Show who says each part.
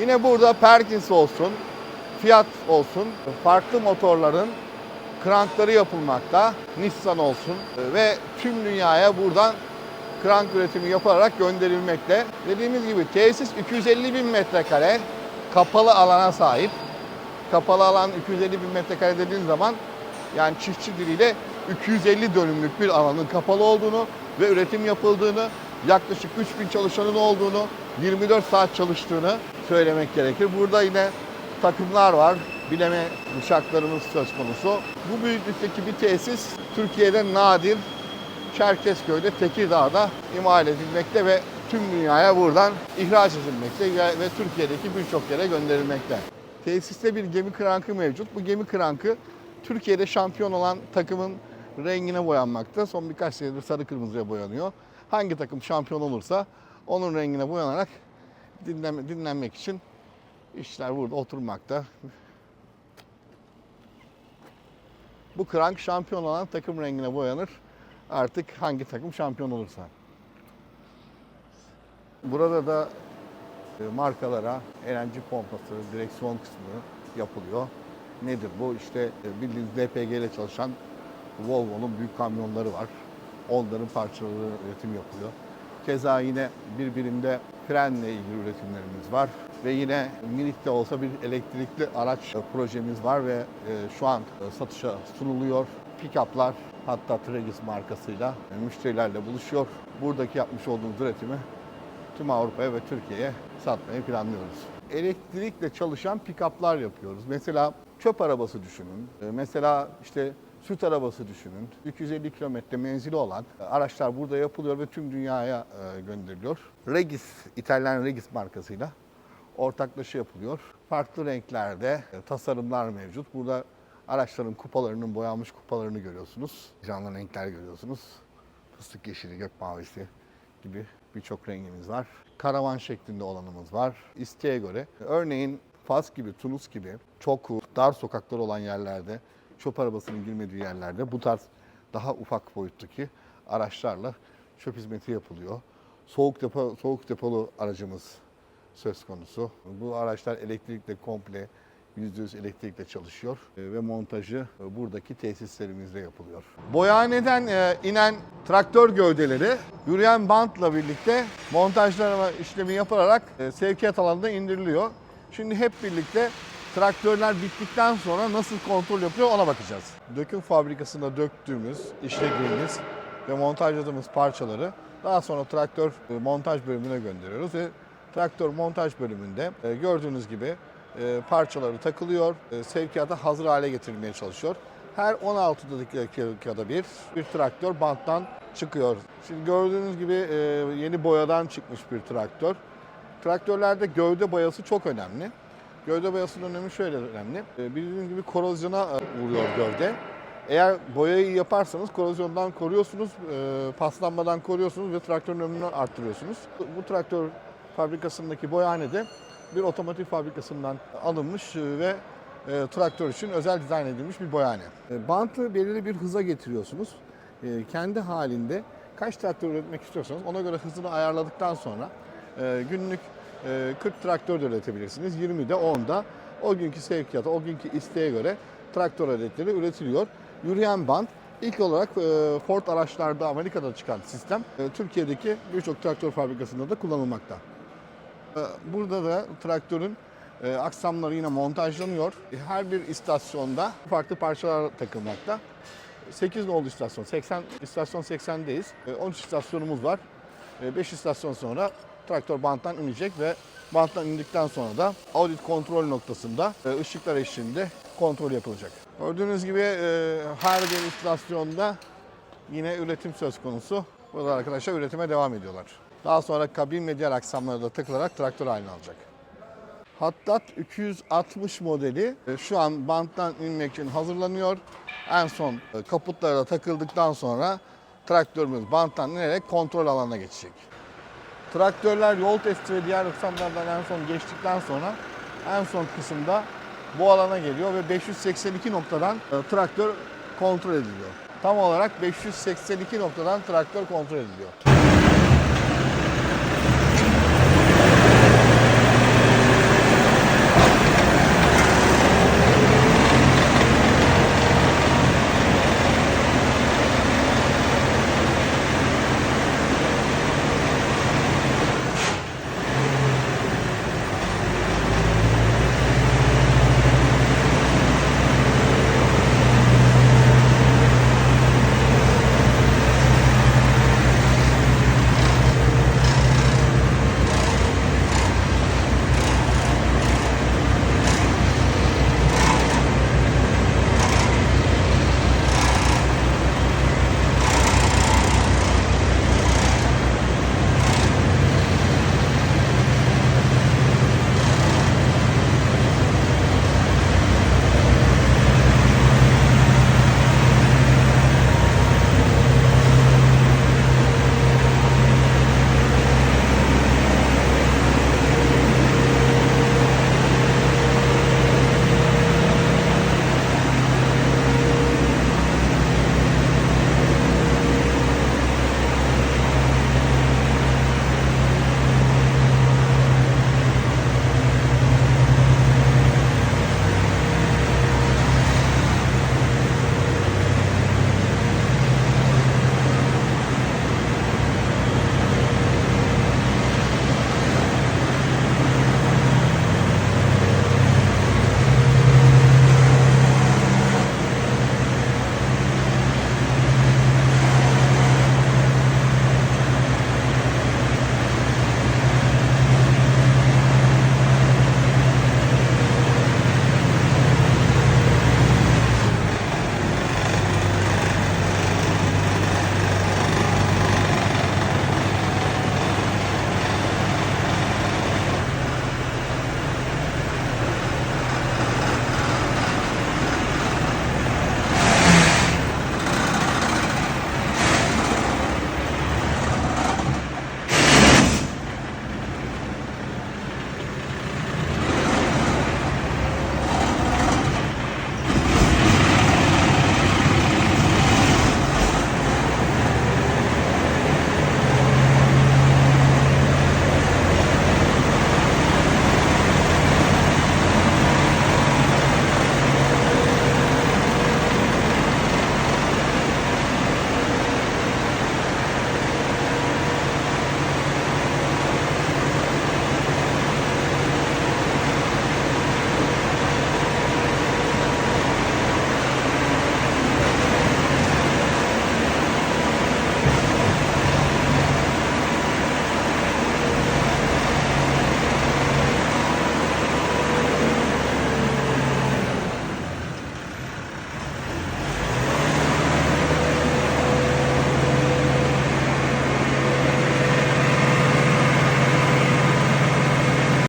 Speaker 1: Yine burada Perkins olsun, Fiat olsun, farklı motorların krankları yapılmakta. Nissan olsun ve tüm dünyaya buradan krank üretimi yapılarak gönderilmekte. Dediğimiz gibi tesis 250 bin metrekare kapalı alana sahip. Kapalı alan 250 bin metrekare dediğin zaman yani çiftçi diliyle 250 dönümlük bir alanın kapalı olduğunu ve üretim yapıldığını, yaklaşık 3000 çalışanın olduğunu, 24 saat çalıştığını söylemek gerekir. Burada yine takımlar var. Bileme uçaklarımız söz konusu. Bu büyüklükteki bir tesis Türkiye'de nadir Çerkezköy'de, Tekirdağ'da imal edilmekte ve tüm dünyaya buradan ihraç edilmekte ve Türkiye'deki birçok yere gönderilmekte. Tesiste bir gemi krankı mevcut. Bu gemi krankı Türkiye'de şampiyon olan takımın rengine boyanmakta. Son birkaç senedir sarı kırmızıya boyanıyor. Hangi takım şampiyon olursa onun rengine boyanarak dinlenme, dinlenmek için işler burada oturmakta. Bu krank şampiyon olan takım rengine boyanır. Artık hangi takım şampiyon olursa. Burada da e, markalara LNG pompası, direksiyon kısmı yapılıyor. Nedir bu? İşte e, bildiğiniz LPG ile çalışan Volvo'nun büyük kamyonları var. Onların parçaları üretim yapılıyor. Keza yine bir birimde frenle ilgili üretimlerimiz var. Ve yine minik de olsa bir elektrikli araç projemiz var ve e, şu an e, satışa sunuluyor. Pick-up'lar hatta Tragis markasıyla e, müşterilerle buluşuyor. Buradaki yapmış olduğumuz üretimi tüm Avrupa'ya ve Türkiye'ye satmayı planlıyoruz. Elektrikle çalışan pick-up'lar yapıyoruz. Mesela çöp arabası düşünün. Mesela işte süt arabası düşünün. 250 kilometre menzili olan araçlar burada yapılıyor ve tüm dünyaya e, gönderiliyor. Regis, İtalyan Regis markasıyla ortaklaşa yapılıyor. Farklı renklerde e, tasarımlar mevcut. Burada araçların kupalarının boyanmış kupalarını görüyorsunuz. Canlı renkler görüyorsunuz. Fıstık yeşili, gök mavisi gibi birçok rengimiz var. Karavan şeklinde olanımız var. İsteğe göre. Örneğin Fas gibi, Tunus gibi çok dar sokaklar olan yerlerde, çöp arabasının girmediği yerlerde bu tarz daha ufak boyuttaki araçlarla çöp hizmeti yapılıyor. Soğuk depo, soğuk depolu aracımız söz konusu. Bu araçlar elektrikle komple %100 elektrikle çalışıyor e, ve montajı e, buradaki tesislerimizde yapılıyor. Boyaneden e, inen traktör gövdeleri yürüyen bantla birlikte montajlama işlemi yapılarak sevkiyat alanına indiriliyor. Şimdi hep birlikte traktörler bittikten sonra nasıl kontrol yapıyor ona bakacağız. Döküm fabrikasında döktüğümüz, işlediğimiz ve montajladığımız parçaları daha sonra traktör e, montaj bölümüne gönderiyoruz ve traktör montaj bölümünde e, gördüğünüz gibi e, parçaları takılıyor, sevkiyata hazır hale getirilmeye çalışıyor. Her 16 dakikada bir bir traktör banttan çıkıyor. Şimdi gördüğünüz gibi yeni boyadan çıkmış bir traktör. Traktörlerde gövde boyası çok önemli. Gövde boyasının önemi şöyle önemli. E, Bildiğiniz gibi korozyona e, vuruyor gövde. Eğer boyayı yaparsanız korozyondan koruyorsunuz, e, paslanmadan koruyorsunuz ve traktörün ömrünü arttırıyorsunuz. Bu traktör fabrikasındaki boyahanede bir otomotiv fabrikasından alınmış e, ve traktör için özel dizayn edilmiş bir boyahane. E, Bantı belirli bir hıza getiriyorsunuz. Kendi halinde kaç traktör üretmek istiyorsanız ona göre hızını ayarladıktan sonra günlük 40 traktör de üretebilirsiniz. 20 de 10 da o günkü sevkiyata, o günkü isteğe göre traktör adetleri üretiliyor. Yürüyen bant ilk olarak e, Ford araçlarda Amerika'da çıkan sistem e, Türkiye'deki birçok traktör fabrikasında da kullanılmakta. E, Burada da traktörün aksamları yine montajlanıyor. Her bir istasyonda farklı parçalar takılmakta. 8 nolu istasyon, 80 istasyon 80'deyiz. E, 13 istasyonumuz var. 5 istasyon sonra traktör banttan inecek ve banttan indikten sonra da audit kontrol noktasında e, ışıklar eşliğinde kontrol yapılacak. Gördüğünüz gibi e, her bir istasyonda yine üretim söz konusu. Burada arkadaşlar üretime devam ediyorlar. Daha sonra kabin ve diğer aksamları da takılarak traktör haline alacak. Hattat 260 modeli e, şu an banttan inmek için hazırlanıyor. En son kaputlara takıldıktan sonra traktörümüz banttan inerek kontrol alanına geçecek. Traktörler yol testi ve diğer aksamlardan en son geçtikten sonra en son kısımda bu alana geliyor ve 582 noktadan e, traktör kontrol ediliyor. Tam olarak 582 noktadan traktör kontrol ediliyor.